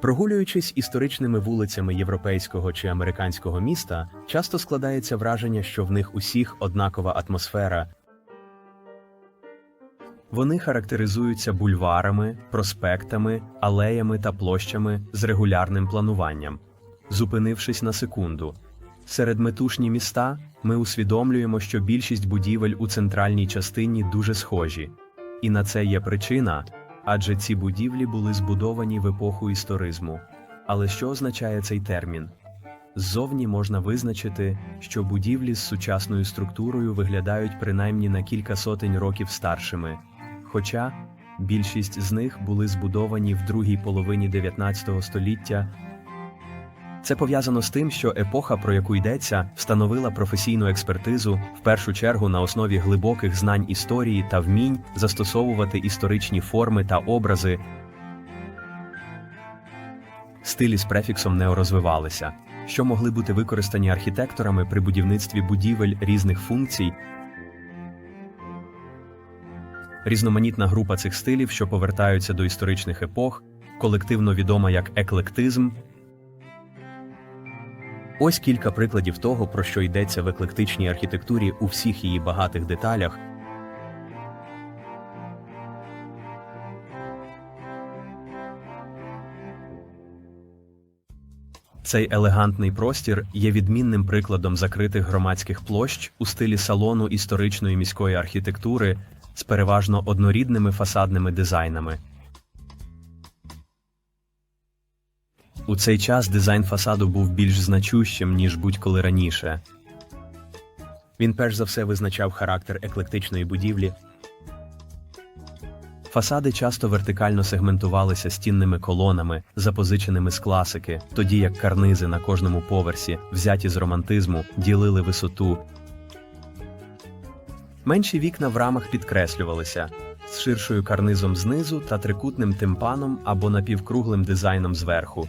Прогулюючись історичними вулицями європейського чи американського міста, часто складається враження, що в них усіх однакова атмосфера. Вони характеризуються бульварами, проспектами, алеями та площами з регулярним плануванням. Зупинившись на секунду, серед метушні міста ми усвідомлюємо, що більшість будівель у центральній частині дуже схожі. І на це є причина, адже ці будівлі були збудовані в епоху історизму. Але що означає цей термін? Ззовні можна визначити, що будівлі з сучасною структурою виглядають принаймні на кілька сотень років старшими, хоча більшість з них були збудовані в другій половині 19 століття. Це пов'язано з тим, що епоха, про яку йдеться, встановила професійну експертизу в першу чергу на основі глибоких знань історії та вмінь застосовувати історичні форми та образи. Стилі з префіксом неорозвивалися, що могли бути використані архітекторами при будівництві будівель різних функцій. Різноманітна група цих стилів, що повертаються до історичних епох, колективно відома як еклектизм. Ось кілька прикладів того, про що йдеться в еклектичній архітектурі у всіх її багатих деталях. Цей елегантний простір є відмінним прикладом закритих громадських площ у стилі салону історичної міської архітектури з переважно однорідними фасадними дизайнами. У цей час дизайн фасаду був більш значущим, ніж будь-коли раніше. Він перш за все визначав характер еклектичної будівлі. Фасади часто вертикально сегментувалися стінними колонами, запозиченими з класики, тоді як карнизи на кожному поверсі, взяті з романтизму, ділили висоту. Менші вікна в рамах підкреслювалися з ширшою карнизом знизу та трикутним тимпаном або напівкруглим дизайном зверху.